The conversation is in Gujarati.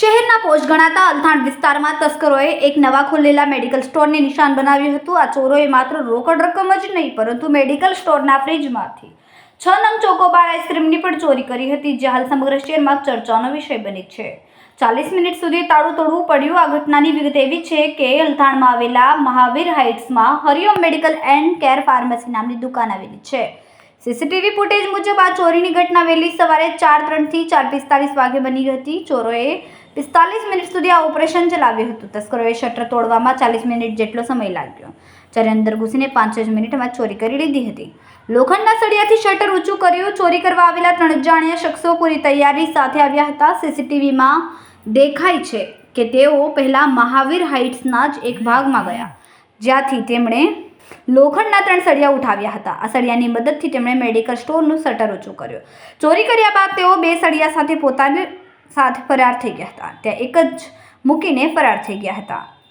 સિટીના પોસ્ટ ગણાતા અલથાણ વિસ્તારમાં તસ્કરોએ એક નવા ખુલેલા મેડિકલ સ્ટોરને નિશાન બનાવ્યું હતું. આ ચોરોએ માત્ર રોકડ રકમ જ નહીં, પરંતુ મેડિકલ સ્ટોરના ફ્રીજમાંથી છ નંગ ચોકોબાર આઈસ્ક્રીમની પણ ચોરી કરી હતી, જે હાલ સમગ્ર શહેરમાં ચર્ચાનો વિષય બની છે. ચાલીસ મિનિટ સુધી તાળું તોડવું પડ્યું. આ ઘટનાની વિગત એવી છે કે અલથાણમાં આવેલા Mahavir હાઇટ્સમાં Hariom medical and care pharmacy નામની દુકાન આવેલી છે. સીસીટીવી ફૂટેજ મુજબ આ ચોરીની ઘટના વહેલી સવારે ચાર ત્રણથી ચાર પિસ્તાલીસ વાગે બની હતી. ચોરોએ પિસ્તાલીસ મિનિટ સુધી આ ઓપરેશન ચલાવ્યું હતું. તસ્કરોએ શટર તોડવામાં ચાલીસ મિનિટ જેટલો સમય લાગ્યો. જ્યારે અંદર ઘૂસીને પાંચ જ મિનિટમાં ચોરી કરી લીધી હતી. લોખંડના સળિયાથી શટર ઊંચું કર્યું. ચોરી કરવા આવેલા ત્રણ અજાણ્યા શખ્સો પૂરી તૈયારી સાથે આવ્યા હતા. સીસીટીવીમાં દેખાય છે કે તેઓ પહેલાં મહાવીર હાઇટ્સના જ એક ભાગમાં ગયા. જ્યાંથી તેમણે લોખંડના ત્રણ સળિયા ઉઠાવ્યા હતા. આ સળિયાની મદદથી તેમણે મેડિકલ સ્ટોરનું શટર ઊંચું કર્યું. ચોરી કર્યા બાદ તેઓ બે સળિયા સાથે પોતાની સાથે ફરાર થઈ ગયા હતા. ત્યાં એક જ મૂકીને ફરાર થઈ ગયા હતા.